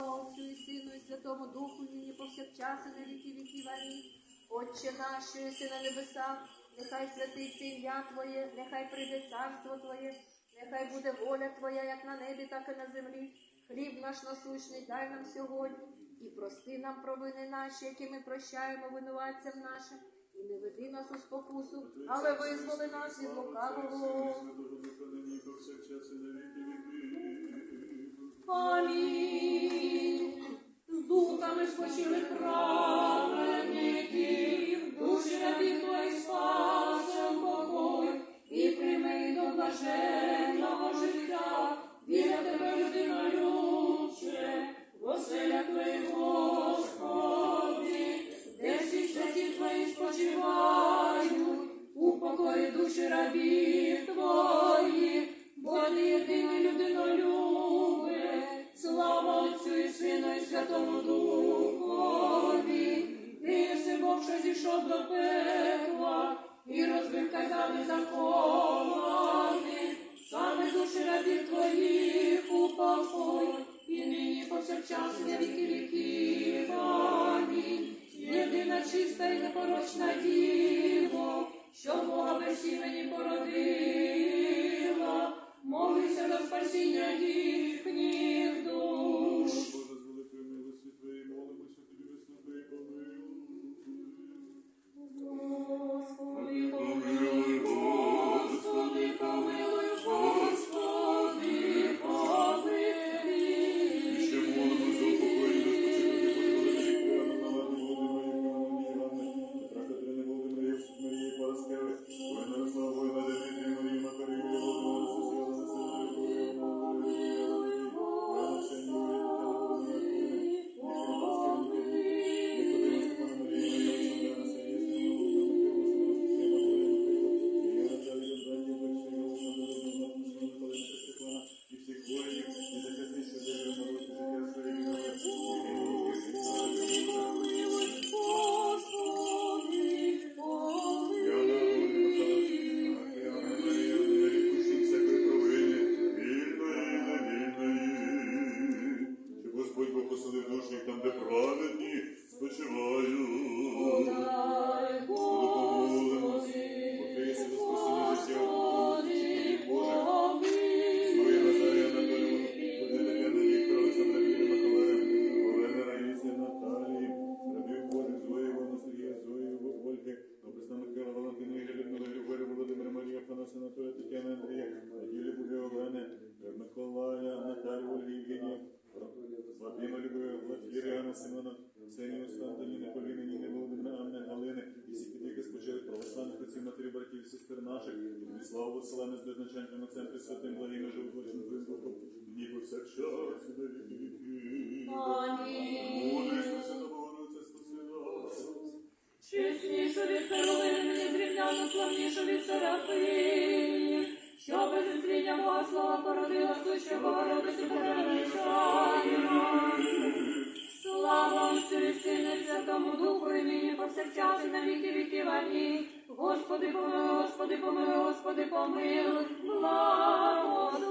Отцю і Сину і Святому Духу, нині повсякчас і на віки віків. Амінь. Отче наш, що єси небесах, нехай святиться ім'я Твоє, нехай прийде царство Твоє, нехай буде воля Твоя, як на небі, так і на землі. Хліб наш насущний дай нам сьогодні, і прости нам провини наші, які ми прощаємо винуватцям нашим, і не веди нас у спокусу, але визволи нас від лукавого. Амінь. З духами спочили праведників, душі Сину і Святому Духові, ти єси Бог, що зійшов до пекла, і розбив казани закони, саме душі рабів твоїх у покой, і нині повсякчас на віки віків. Амінь. Єдина чиста і непорочна діво, що Бога без імені породила, Анна Семена, Ксенію Антоніни, Поліни, Ніни, Володимира, Анни, Галини, і всі підліки спочили православних отців, матері, братів, сестер наших, і славу посилання з безначальним отцем Пресвятим, благим животворчим Твоїм Духом, ні повсякчас, і на віки віки. Амінь. Мудрість Пресвята Богородиця, спаси нас. Чеснішу від Каролини, незрівняно славнішу від Серафині, що без зустріння Бога слова породила суща Богородицю повсякчас на віки віків. Амінь. Господи, помилуй, Господи, помилуй, Господи, помилуй, благослови.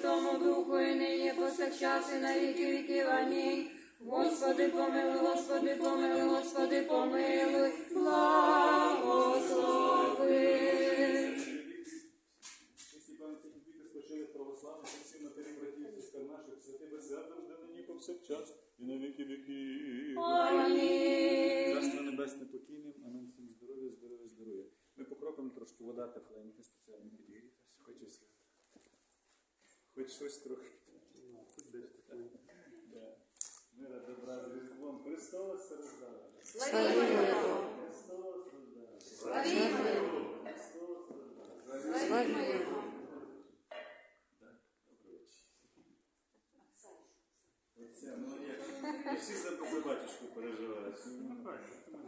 Святому Духу, і нині повсякчас і на віки віків. Амінь. Господи, помилуй, Господи, помилуй, Господи, помилуй, благослови. Спочили православних братів і святи безсердно, де нині повсякчас і на віки віків. Амінь. Царство небесне покійним, а нам всім здоров'я, здоров'я, здоров'я. Ми покропимо трошки вода тепленька, спеціально підігріта. Хочеться. Хоч щось трохи. Хоч десь таке. Мира, добра, з Різдвом. Христос рождає. Славімо Його. Христос рождає. Славімо Його. Його. Оце, ну як? Всі за, батюшку переживають. Ну.